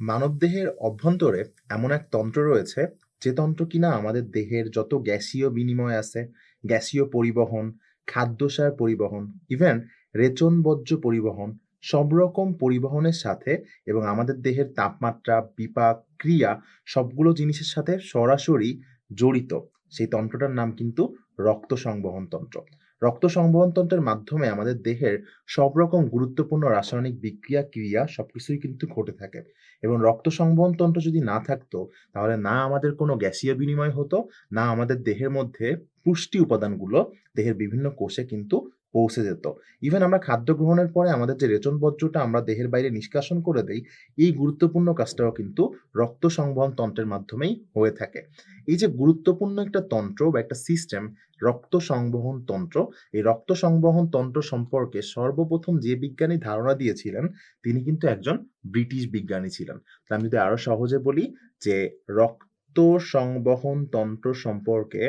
মানবদেহের অভ্যন্তরে এমন এক তন্ত্র রয়েছে যে তন্ত্র কিনা আমাদের দেহের যত গ্যাসীয় বিনিময় আছে, গ্যাসীয় পরিবহন খাদ্যসার পরিবহন ইভেন রেচন বর্জ্য পরিবহন, সব রকম পরিবহনের সাথে এবং আমাদের দেহের তাপমাত্রা, বিপাক, ক্রিয়া সবগুলো জিনিসের সাথে সরাসরি জড়িত। সেই তন্ত্রটার নাম কিন্তু রক্ত সংবহন তন্ত্র। রক্ত সংবহন তন্ত্রের মাধ্যমে আমাদের দেহের সব রকম গুরুত্বপূর্ণ রাসায়নিক বিক্রিয়া, ক্রিয়া সবকিছুই কিন্তু ঘটে থাকে। এবং রক্ত সংবহন তন্ত্র যদি না থাকতো, তাহলে না আমাদের কোনো গ্যাসীয় বিনিময় হতো, না আমাদের দেহের মধ্যে পুষ্টি উপাদানগুলো, দেহের বিভিন্ন কোষে কিন্তু পৌঁছে যেত। ইভেন আমরা খাদ্য গ্রহণের পরে আমাদের যে রেচন বর্জ্যটা আমরা দেহের বাইরে নিষ্কাশন করে দেই, এই গুরুত্বপূর্ণ কাজটাও কিন্তু রক্ত সংবহন তন্ত্রের মাধ্যমেই হয়ে থাকে। এই যে গুরুত্বপূর্ণ একটা তন্ত্র বা একটা সিস্টেম রক্ত সংবহন তন্ত্র, এই রক্ত সংবহন তন্ত্র সম্পর্কে সর্বপ্রথম যে বিজ্ঞানী ধারণা দিয়েছিলেন, তিনি কিন্তু একজন ব্রিটিশ বিজ্ঞানী ছিলেন। আমি যদি আরও সহজে বলি যে রক্ত সংবহন তন্ত্র সম্পর্কে,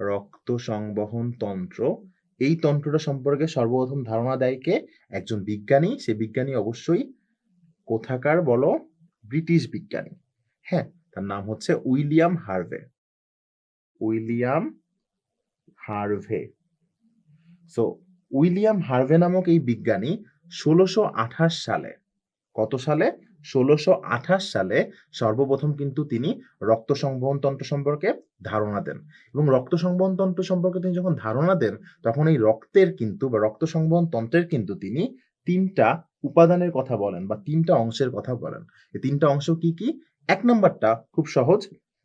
রক্ত সংবহন তন্ত্র এই তন্ত্রটা সম্পর্কে সর্বপ্রথম ধারণা দেয় কে? একজন বিজ্ঞানী। সে বিজ্ঞানী অবশ্যই কোথাকার বলো? ব্রিটিশ বিজ্ঞানী। হ্যাঁ তার নাম হচ্ছে William Harvey. William Harvey. So William Harvey নামক এই বিজ্ঞানী ষোলোশো সালে, কত সালে? ষোলোশো সালে সর্বপ্রথম কিন্তু তিনি রক্ত সংবহন তন্ত্র সম্পর্কে ধারণা দেন। এবং রক্ত সংবহন তন্ত্র সম্পর্কে তিনি যখন ধারণা দেন, তখন এই রক্তের কিন্তু বা রক্ত সংবহন তন্ত্রের কিন্তু তিনি তিনটা উপাদানের কথা বলেন বা তিনটা অংশের কথা বলেন। এই তিনটা অংশ কি কি? এক নম্বরটা খুব সহজ,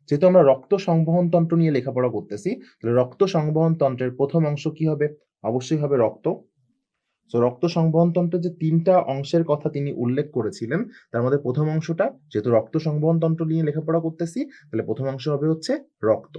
যেহেতু আমরা রক্ত সংবহন তন্ত্র নিয়ে লেখাপড়া করতেছি, তাহলে রক্ত সংবহন তন্ত্রের প্রথম অংশ কি হবে? অবশ্যই হবে রক্ত। তো রক্ত সংবহন তন্ত্রের যে তিনটা অংশের কথা তিনি উল্লেখ করেছিলেন, তার মধ্যে প্রথম অংশটা, যেহেতু রক্ত সংবহন তন্ত্র নিয়ে লেখাপড়া করতেছি, তাহলে প্রথম অংশ হবে হচ্ছে রক্ত।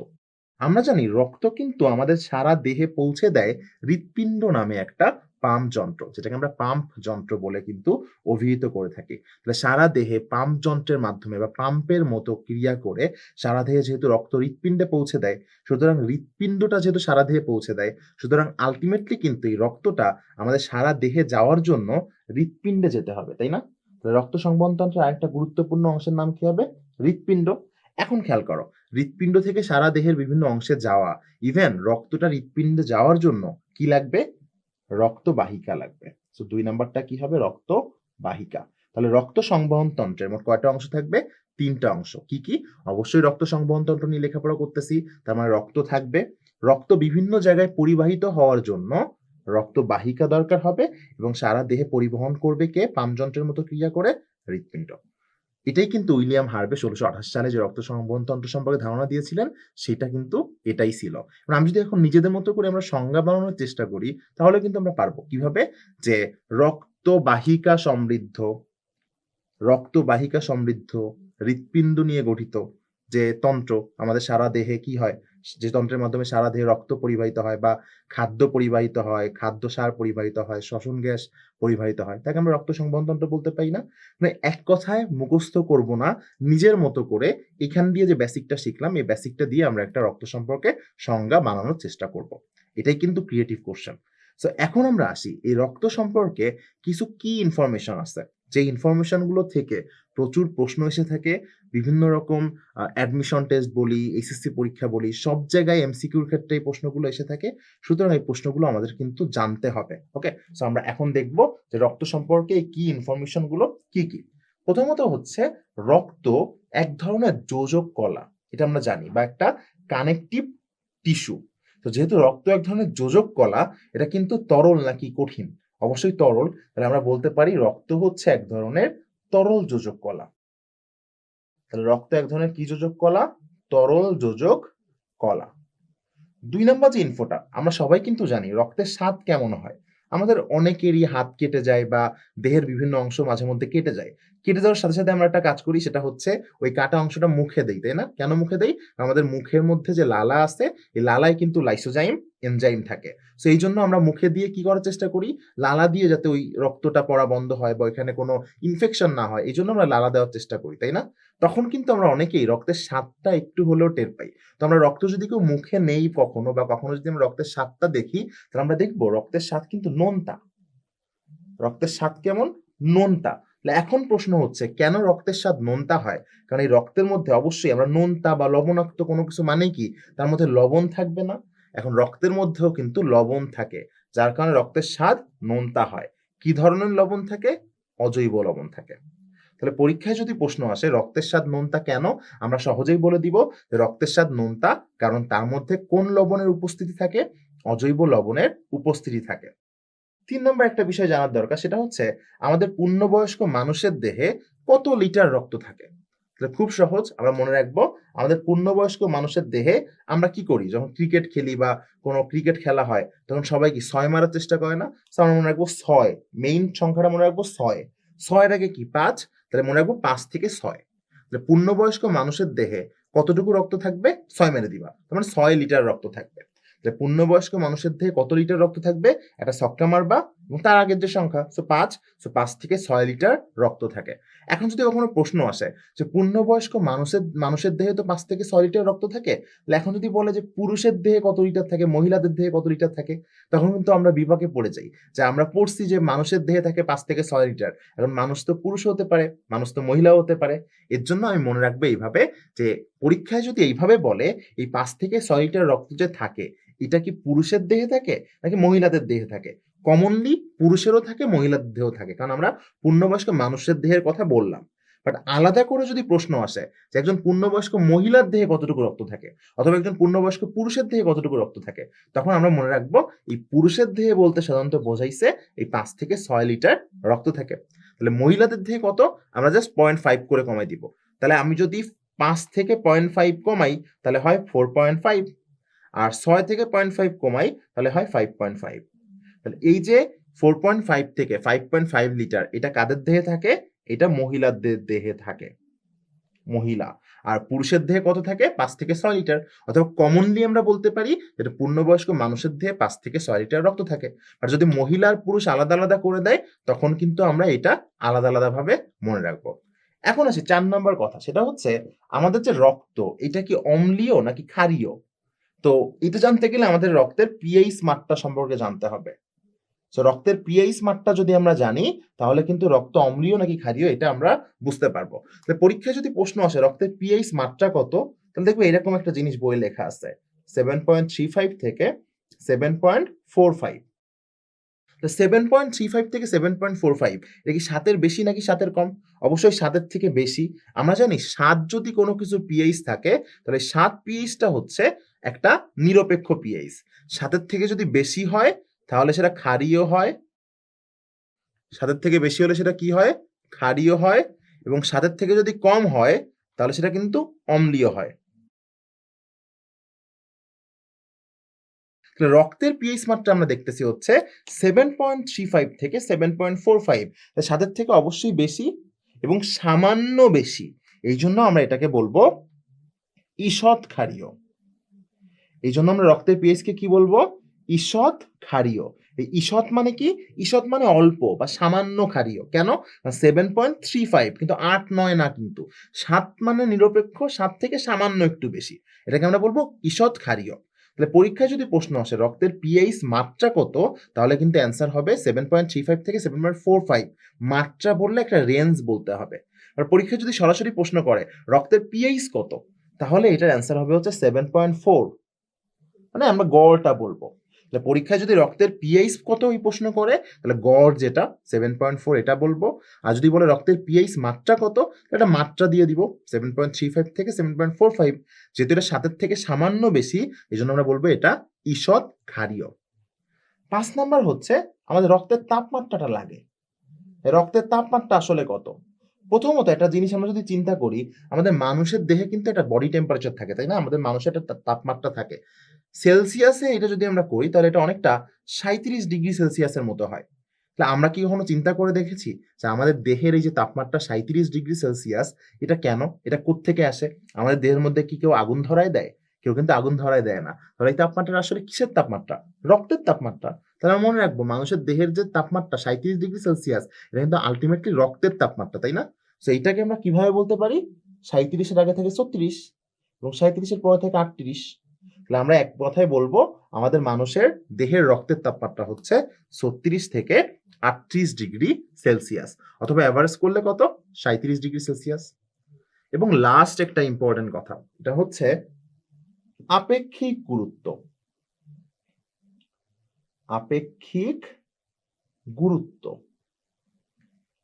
আমরা জানি রক্ত কিন্তু আমাদের সারা দেহে পৌঁছে দেয় হৃৎপিণ্ড নামে একটা পাম্প যন্ত্র, যেটাকে আমরা পাম্প যন্ত্র বলে কিন্তু অভিহিত করে থাকি। তাহলে সারা দেহে পাম্প যন্ত্রের মাধ্যমে বা পাম্পের মতো ক্রিয়া করে সারা দেহে যেহেতু রক্ত হৃৎপিণ্ডে পৌঁছে দেয়, সুতরাং হৃৎপিণ্ডটা যেহেতু সারা দেহে পৌঁছে দেয়, সুতরাং আলটিমেটলি কিন্তু এই রক্তটা আমাদের সারা দেহে যাওয়ার জন্য হৃৎপিণ্ডে যেতে হবে, তাই না? রক্ত সংবহন তন্ত্রের আরেকটা গুরুত্বপূর্ণ অংশের নাম কি হবে? হৃৎপিণ্ড। এখন খেয়াল করো, হৃৎপিণ্ড থেকে সারা দেহের বিভিন্ন অংশে যাওয়া ইভেন রক্তটা হৃৎপিণ্ডে যাওয়ার জন্য কি লাগবে? রক্তবাহিকা লাগবে। তো দুই নাম্বারটা কি হবে? রক্তবাহিকা। তাহলে রক্ত সংবহন তন্ত্রের মোট কয়টা অংশ থাকবে? তিনটা অংশ। কি কি? অবশ্যই রক্ত সংবহন তন্ত্র নিয়ে লেখাপড়া করতেছি। তার মানে রক্ত থাকবে। রক্ত বিভিন্ন জায়গায় পরিবাহিত হওয়ার জন্য রক্তবাহিকা দরকার হবে এবং সারা দেহে পরিবহন করবে কে? পামযন্ত্রের মতো ক্রিয়া করে হৃৎপিণ্ড। এটাই কিন্তু উইলিয়াম হার্ভে ষোলোশো আঠাশ সালে যে রক্ত সংবহন তন্ত্র সম্পর্কে ধারণা দিয়েছিলেন, সেটা কিন্তু এটাই ছিল। আমি যদি এখন নিজেদের মতো করে আমরা সংজ্ঞা বানানোর চেষ্টা করি, তাহলে কিন্তু আমরা পারব। কীভাবে? যে রক্তবাহিকা সমৃদ্ধ রক্তবাহিকা সমৃদ্ধ হৃৎপিণ্ড নিয়ে গঠিত যে তন্ত্র আমাদের সারা দেহে কি হয়? যে তন্ত্রের মাধ্যমে সারা দেহে রক্ত পরিবাহিত হয় বা খাদ্য পরিবাহিত হয়, খাদ্য সার পরিবাহিত হয়, শ্বসন গ্যাস পরিবাহিত হয়, তাকে আমরা রক্ত সংবহন তন্ত্র বলতে পারি না। মানে এক কথায় মুখস্থ করব না, নিজের মতো করে এখান দিয়ে যে বেসিকটা শিখলাম, এই বেসিকটা দিয়ে আমরা একটা রক্ত সম্পর্কে সংজ্ঞা বানানোর চেষ্টা করব। এটাই কিন্তু ক্রিয়েটিভ কোশ্চেন সো এখন আমরা আসি এই রক্ত সম্পর্কে কিছু কি ইনফরমেশন আছে। যে ইনফরমেশনগুলো থেকে প্রচুর প্রশ্ন এসে থাকে, বিভিন্ন রকম অ্যাডমিশন টেস্ট বলি এসএসসি পরীক্ষা বলি, সব জায়গায় এমসিকিউর ক্ষেত্রে এই প্রশ্নগুলো এসে থাকে। সুতরাং এই প্রশ্নগুলো আমাদের কিন্তু জানতে হবে ওকে সো আমরা এখন দেখব যে রক্ত সম্পর্কে কি ইনফরমেশনগুলো কি কি। প্রথমত হচ্ছে রক্ত এক ধরনের যোজক কলা, এটা আমরা জানি, বা একটা কানেকটিভ টিস্যু তো যেহেতু রক্ত এক ধরনের যোজক কলা, এটা কিন্তু তরল নাকি কঠিন অবশ্যই তরল। তাহলে আমরা বলতে পারি রক্ত হচ্ছে এক ধরনের তরল যোজক কলা। তাহলে রক্ত এক ধরনের কি যোজক কলা? তরল যোজক কলা। দুই নম্বর যে ইনফোটা আমরা সবাই কিন্তু জানি রক্তের স্বাদ কেমন হয়। আমাদের অনেকেরই হাত কেটে যায় বা দেহের বিভিন্ন অংশ মাঝে মধ্যে কেটে যায়। কেটে যাওয়ার সাথে সাথে আমরা একটা কাজ করি, সেটা হচ্ছে ওই কাটা অংশটা মুখে দেই, তাই না? কেন মুখে দেই? আমাদের মুখের মধ্যে যে লালা আছে, এই লালায় কিন্তু লাইসোজাইম এনজাইম থাকে। তো এই জন্য আমরা মুখে দিয়ে কি করার চেষ্টা করি? লালা দিয়ে যাতে ওই রক্তটা পড়া বন্ধ হয় বা ওইখানে কোনো ইনফেকশন না হয়, এই জন্য আমরা লালা দেওয়ার চেষ্টা করি, তাই না? তখন কিন্তু আমরা অনেকেই রক্তের স্বাদটা একটু হলেও টের পাই। তো আমরা রক্ত যদি কেউ মুখে নেই কখনো বা কখনো যদি আমরা রক্তের স্বাদটা দেখি, তাহলে আমরা দেখব রক্তের স্বাদ কিন্তু নোনতা। রক্তের স্বাদ কেমন? নোনতা। এখন প্রশ্ন হচ্ছে, কেন রক্তের স্বাদ নোনতা হয়? কারণ এই রক্তের মধ্যে অবশ্যই আমরা নোনতা বা লবণাক্ত কোনো কিছু মানে কি? তার মধ্যে লবণ থাকবে না। এখন রক্তের মধ্যেও কিন্তু লবণ থাকে, যার কারণে রক্তের স্বাদ নোনতা হয়। কি ধরনের লবণ থাকে? অজৈব লবণ থাকে। তাহলে পরীক্ষায় যদি প্রশ্ন আসে, রক্তের স্বাদ নোনতা কেন? আমরা সহজেই বলে দিব রক্তের স্বাদ নোনতা কারণ তার মধ্যে কোন লবণের উপস্থিতি থাকে? অজৈব লবণের উপস্থিতি থাকে। তিন নম্বর একটা বিষয় জানার দরকার, সেটা হচ্ছে আমাদের পূর্ণবয়স্ক মানুষের দেহে কত লিটার রক্ত থাকে? তাহলে খুব সহজ, আমরা মনে রাখব আমাদের পূর্ণবয়স্ক মানুষের দেহে আমরা কি করি? যখন ক্রিকেট খেলি বা কোনো ক্রিকেট খেলা হয়, তখন সবাই কি ছয় মারার চেষ্টা করে না? আমরা মনে রাখব ছয় মেইন সংখ্যাটা মনে রাখব ছয়। ছয়ের আগে কি? পাঁচ, তাহলে মনে রাখব পাঁচ থেকে ছয়। তাহলে পূর্ণবয়স্ক মানুষের দেহে কতটুকু রক্ত থাকবে? ছয় মেরে দিবা। তার মানে ছয় লিটার রক্ত থাকবে। তাহলে পূর্ণবয়স্ক মানুষের দেহে কত লিটার রক্ত থাকবে? একটা মারবা এবং তার আগের যে সংখ্যা সো পাঁচ সো পাঁচ থেকে ছয় লিটার রক্ত থাকে। এখন যদি কখনো প্রশ্ন আসে যে পূর্ণবয়স্ক মানুষের মানুষের দেহে তো পাঁচ থেকে ছয় লিটার রক্ত থাকে, তাহলে এখন যদি বলে যে পুরুষের দেহে কত লিটার থাকে, মহিলাদের দেহে কত লিটার থাকে, তখন কিন্তু আমরা বিপাকে পড়ে যাই যে আমরা পড়ছি যে মানুষের দেহে থাকে পাঁচ থেকে ছয় লিটার। এখন মানুষ তো পুরুষ হতে পারে, মানুষ তো মহিলাও হতে পারে। এর জন্য আমি মনে রাখব এইভাবে যে পরীক্ষায় যদি এইভাবে বলে এই পাঁচ থেকে ছয় লিটার রক্ত যে থাকে, এটা কি পুরুষের দেহে থাকে নাকি মহিলাদের দেহে থাকে? কমনলি পুরুষেরও থাকে, মহিলার দেহেও থাকে। কারণ আমরা পূর্ণবয়স্ক মানুষের দেহের কথা বললাম। বাট আলাদা করে যদি প্রশ্ন আসে যে একজন পূর্ণবয়স্ক মহিলার দেহে কতটুকু রক্ত থাকে, অথবা একজন পূর্ণবয়স্ক পুরুষের দেহে কতটুকু রক্ত থাকে, তখন আমরা মনে রাখব এই পুরুষের দেহে বলতে সাধারণত বোঝাইছে এই পাঁচ থেকে ছয় লিটার রক্ত থাকে। তাহলে মহিলাদের দেহে কত? আমরা জাস্ট পয়েন্ট ফাইভ করে কমাই দিব। তাহলে আমি যদি পাঁচ থেকে পয়েন্ট ফাইভ কমাই, তাহলে হয় ফোর পয়েন্ট ফাইভ আর ছয় থেকে পয়েন্ট ফাইভ কমাই, তাহলে হয় ফাইভ পয়েন্ট ফাইভ তাহলে এই যে ফোর পয়েন্ট ফাইভ থেকে ফাইভ পয়েন্ট ফাইভ লিটার এটা কাদের দেহে থাকে? এটা মহিলাদের দেহে থাকে। মহিলা। আর পুরুষের দেহে কত থাকে? পাঁচ থেকে ছয় লিটার অথবা কমনলি আমরা বলতে পারি যেটা পূর্ণবয়স্ক মানুষের দেহে পাঁচ থেকে ছয় লিটার রক্ত থাকে। আর যদি মহিলা আর পুরুষ আলাদা আলাদা করে দেয়, তখন কিন্তু আমরা এটা আলাদা আলাদা ভাবে মনে রাখব। এখন আসি চার নম্বর কথা। সেটা হচ্ছে আমাদের যে রক্ত, এটা কি অম্লীয় নাকি ক্ষারীয়? তো এটা জানতে গেলে আমাদের রক্তের পিএইচ মাত্রা সম্পর্কে জানতে হবে। তো রক্তের পিএইচ মাত্রা যদি আমরা জানি, তাহলে কিন্তু রক্ত অম্লীয় নাকি ক্ষারীয়, এটা আমরা বুঝতে পারব। তাহলে পরীক্ষায় যদি প্রশ্ন আসে, রক্তের পিএইচ মাত্রা কত? তাহলে দেখব এরকম একটা জিনিস বই লেখা আছে। সেভেন পয়েন্ট থ্রি ফাইভ থেকে seven point four five seven point three five থেকে সেভেন পয়েন্ট ফোর ফাইভ এটা কি সাতের বেশি নাকি সাতের কম? অবশ্যই সাতের থেকে বেশি। আমরা জানি সাত যদি কোনো কিছু পিএইচ থাকে, তাহলে সাত পিএইচটা হচ্ছে একটা নিরপেক্ষ পিএইচ সাতের থেকে যদি বেশি হয় তাহলে সেটা ক্ষারীয় হয়। সাতের থেকে বেশি হলে সেটা কি হয়? ক্ষারীয় হয় এবং সাতের থেকে যদি কম হয়, তাহলে সেটা কিন্তু অম্লীয় হয়। রক্তের পিএইচ মাত্রা আমরা দেখতেছি হচ্ছে সেভেন পয়েন্ট থ্রি ফাইভ থেকে সেভেন পয়েন্ট ফোর ফাইভ সাতের থেকে অবশ্যই বেশি এবং সামান্য বেশি। এই জন্য আমরা এটাকে বলব ঈষৎ ক্ষারীয়। এই জন্য আমরা রক্তের পিএইচ কে কি বলব? ঈষৎ ক্ষারীয়। এই ঈষৎ মানে কি? ঈষৎ মানে অল্প বা সামান্য ক্ষারীয়। কেন? সেভেন পয়েন্ট থ্রি ফাইভ কিন্তু আট নয় না কিন্তু। সাত মানে নিরপেক্ষ, সাত থেকে সামান্য একটু বেশি। এটাকে আমরা বলব ঈষৎ ক্ষারীয়। তাহলে পরীক্ষায় যদি প্রশ্ন আসে, রক্তের পিএইচ মাত্রা কত? তাহলে কিন্তু অ্যান্সার হবে সেভেন পয়েন্ট থ্রি ফাইভ থেকে সেভেন পয়েন্ট ফোর ফাইভ মাত্রা বললে একটা রেঞ্জ বলতে হবে। আর পরীক্ষায় যদি সরাসরি প্রশ্ন করে, রক্তের পিএইচ কত? তাহলে এটার অ্যান্সার হবে হচ্ছে সেভেন পয়েন্ট ফোর মানে আমরা গড়টা বলব। তাহলে পরীক্ষায় যদি রক্তের পিএইচ কত ওই প্রশ্ন করে, তাহলে গড় যেটা সেভেন পয়েন্ট ফোর এটা বলব। আর যদি বলে রক্তের পিএইচ মাত্রা কত, তাহলে এটা মাত্রা দিয়ে দিব সেভেন পয়েন্ট থ্রি ফাইভ থেকে সেভেন পয়েন্ট ফোর ফাইভ যেহেতু এটা সাতের থেকে সামান্য বেশি এই জন্য আমরা বলব এটা ঈষৎ ক্ষারীয়। পাঁচ নাম্বার হচ্ছে, আমাদের রক্তের তাপমাত্রাটা লাগে। রক্তের তাপমাত্রা আসলে কত? প্রথমত একটা জিনিস আমরা যদি চিন্তা করি, আমাদের মানুষের দেহে কিন্তু একটা বডি টেম্পারেচার থাকে, তাই না? আমাদের মানুষের একটা তাপমাত্রা থাকে। সেলসিয়াসে এটা যদি আমরা করি, তাহলে এটা অনেকটা সাঁত্রিশ ডিগ্রি সেলসিয়াসের মতো হয়। তাহলে আমরা কি কখনো চিন্তা করে দেখেছি যে আমাদের দেহের এই যে তাপমাত্রা সাঁত্রিশ ডিগ্রি সেলসিয়াস, এটা কেন? এটা কোত্থেকে আসে? আমাদের দেহের মধ্যে কি কেউ আগুন ধরায় দেয়? কেউ কিন্তু আগুন ধরায় দেয় না। তাহলে এই তাপমাত্রা আসলে কিসের তাপমাত্রা? রক্তের তাপমাত্রা। তাহলে আমরা মনে রাখব, মানুষের দেহের যে তাপমাত্রা সাঁত্রিশ ডিগ্রি সেলসিয়াস, এটা কিন্তু আলটিমেটলি রক্তের তাপমাত্রা, তাই না? তো এইটাকে আমরা কীভাবে বলতে পারি? সাঁত্রিশের আগে থেকে ছত্রিশ এবং সাঁত্রিশের পরে থেকে আটত্রিশ। তাহলে আমরা এক কথায় বলব, আমাদের মানুষের দেহের রক্তের তাপমাত্রা হচ্ছে ছত্রিশ থেকে আটত্রিশ ডিগ্রি সেলসিয়াস। অথবা অ্যাভারেজ করলে কত? সাঁত্রিশ ডিগ্রি সেলসিয়াস। এবং লাস্ট একটা ইম্পর্টেন্ট কথা, এটা হচ্ছে আপেক্ষিক গুরুত্ব। আপেক্ষিক গুরুত্ব।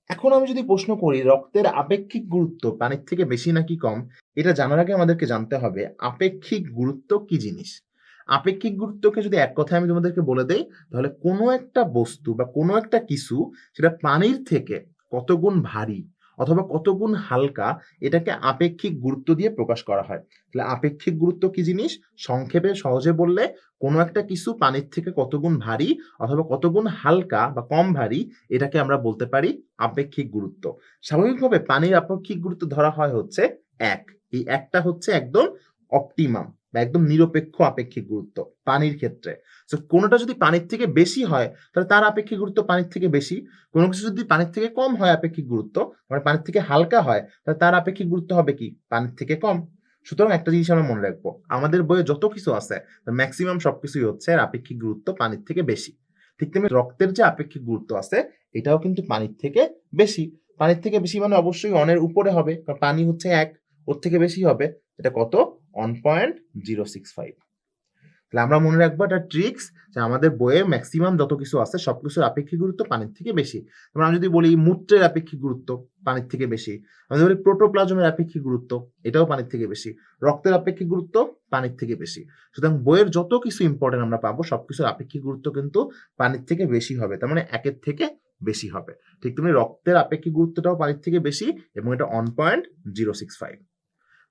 এখন আমি যদি প্রশ্ন করি, রক্তের আপেক্ষিক গুরুত্ব পানির থেকে বেশি নাকি কম, এটা জানার আগে আমাদেরকে জানতে হবে, আপেক্ষিক গুরুত্ব কি জিনিস? আপেক্ষিক গুরুত্বকে যদি এক কথায় আমি তোমাদেরকে বলে দেই, তাহলে কোনো একটা বস্তু বা কোনো একটা কিছু সেটা পানির থেকে কত গুণ ভারী অথবা কত গুণ হালকা এটাকে আপেক্ষিক গুরুত্ব দিয়ে প্রকাশ করা হয়। তাহলে আপেক্ষিক গুরুত্ব কি জিনিস? সংক্ষেপে সহজে বললে কোনো একটা কিছু পানির থেকে কত গুণ ভারী অথবা কত গুণ হালকা বা কম ভারী এটাকে আমরা বলতে পারি আপেক্ষিক গুরুত্ব। স্বাভাবিকভাবে পানির আপেক্ষিক গুরুত্ব ধরা হয় হচ্ছে এক। এই একটা হচ্ছে একদম অপটিমাম বা একদম নিরপেক্ষ আপেক্ষিক গুরুত্ব পানির ক্ষেত্রে। তো কোনোটা যদি পানির থেকে বেশি হয়, তাহলে তার আপেক্ষিক গুরুত্ব পানির থেকে বেশি। কোনো কিছু যদি পানির থেকে কম হয় আপেক্ষিক গুরুত্ব মানে পানির থেকে হালকা হয়, তাহলে তার আপেক্ষিক গুরুত্ব হবে কি? পানির থেকে কম। সুতরাং একটা জিনিস আমরা মনে রাখব, আমাদের বইয়ে যত কিছু আছে ম্যাক্সিমাম সবকিছুই হচ্ছে আপেক্ষিক গুরুত্ব পানির থেকে বেশি। ঠিক তেমনি রক্তের যে আপেক্ষিক গুরুত্ব আছে, এটাও কিন্তু পানির থেকে বেশি। পানির থেকে বেশি মানে অবশ্যই অনের উপরে হবে, কারণ পানি হচ্ছে এক, ওর থেকে বেশি হবে, এটা কত? One point zero six five তাহলে আমরা মনে রাখব একটা ট্রিক্স যে আমাদের বইয়ে ম্যাক্সিমাম যত কিছু আছে সবকিছুর আপেক্ষিক গুরুত্ব পানির থেকে বেশি। যেমন আমি যদি বলি মূত্রের আপেক্ষিক গুরুত্ব পানির থেকে বেশি, আমি বলি প্রোটোপ্লাজমের আপেক্ষিক গুরুত্ব, এটাও পানির থেকে বেশি। রক্তের আপেক্ষিক গুরুত্ব পানির থেকে বেশি। সুতরাং বইয়ের যত কিছু ইম্পর্টেন্ট আমরা পাবো সবকিছুর আপেক্ষিক গুরুত্ব কিন্তু পানির থেকে বেশি হবে। তার মানে একের থেকে বেশি হবে। ঠিক তেমনি রক্তের আপেক্ষিক গুরুত্বটাও পানির থেকে বেশি এবং এটা one point zero six five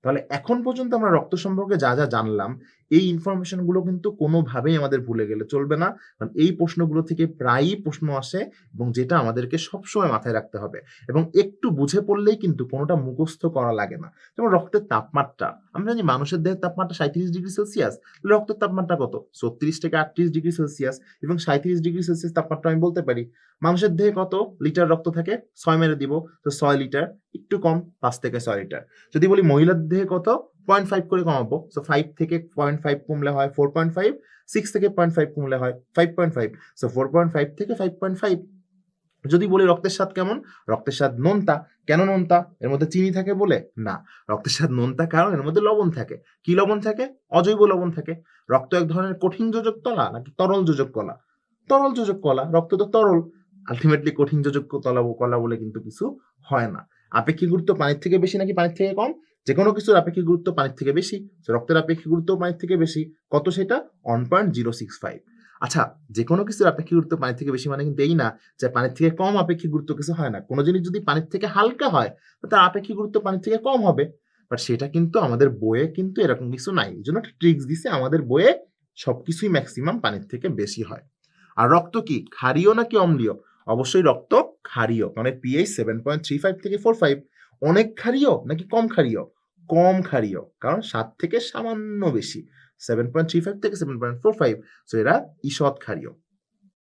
তাহলে এখন পর্যন্ত আমরা রক্ত সম্পর্কে যা যা জানলাম এই ইনফরমেশনগুলো কিন্তু কোনোভাবেই আমাদের ভুলে গেলে চলবে না। কারণ এই প্রশ্নগুলো থেকে প্রায়ই প্রশ্ন আসে এবং যেটা আমাদেরকে সবসময় মাথায় রাখতে হবে। এবং একটু বুঝে পড়লেই কিন্তু কোনোটা মুখস্থ করা লাগে না। যেমন রক্তের তাপমাত্রা। আমরা জানি মানুষের দেহের তাপমাত্রা সাঁত্রিশ ডিগ্রি সেলসিয়াস। রক্তের তাপমাত্রা কত? ছত্রিশ থেকে আটত্রিশ ডিগ্রি সেলসিয়াস এবং সাঁত্রিশ ডিগ্রি সেলসিয়াস তাপমাত্রা আমি বলতে পারি। মানুষের দেহে কত লিটার রক্ত থাকে? ছয় মেরে দিব। তো ছয় লিটার। একটু কম, পাঁচ থেকে ছয় লিটার। যদি বলি মহিলার দেহে কত? পয়েন্ট ফাইভ করে কমাবো। সো ফাইভ থেকে পয়েন্ট ফাইভ কমলে হয় ফোর পয়েন্ট ফাইভ সিক্স থেকে পয়েন্ট ফাইভ কমলে হয় five point five so four point five থেকে ফাইভ পয়েন্ট ফাইভ যদি বলি রক্তের স্বাদ কেমন? রক্তের স্বাদ নোনতা। কেন নোনতা? এর মধ্যে চিনি থাকে বলে? না। রক্তের স্বাদ নোনতা কারণ এর মধ্যে লবণ থাকে। কি লবণ থাকে? অজৈব লবণ থাকে। রক্ত এক ধরনের কঠিন যোজক কলা নাকি তরল যোজক কলা? তরল যোজক কলা। রক্ত তো তরল। আলটিমেটলি কঠিন যোজক কলা কলা বলে কিন্তু কিছু হয় না। আপেক্ষিক গুরুত্ব পানির থেকে বেশি নাকি পানির থেকে কম? যে কোনো কিছুর আপেক্ষিক গুরুত্ব পানির থেকে বেশি রক্তের আপেক্ষিক গুরুত্ব পানির থেকে বেশি, কত সেটা? One point zero six five আচ্ছা যে কোনো কিছুর আপেক্ষিক গুরুত্ব পানির থেকে বেশি মানে কিন্তু এই না যে পানির থেকে কম আপেক্ষিক গুরুত্ব কিছু হয় না। কোনো জিনিস যদি পানির থেকে হালকা হয় তার আপেক্ষিক গুরুত্ব পানির থেকে কম হবে। বাট সেটা কিন্তু আমাদের বইয়ে কিন্তু এরকম কিছু নাই। এই জন্য একটা ট্রিক্স দিছে আমাদের বইয়ে সবকিছুই ম্যাক্সিমাম পানির থেকে বেশি হয়। আর রক্ত কি? ক্ষারীয় নাকি অম্লীয়? অবশ্যই রক্ত ক্ষারীয় মানে pH seven point three five থেকে ফোর ফাইভ অনেক ক্ষারীয় নাকি কম ক্ষারীয়? কম ক্ষারীয়, কারণ সাত থেকে সামান্য বেশি সেভেন পয়েন্ট থ্রি ফাইভ থেকে seven point four five so এরা ঈষৎ ক্ষারীয়।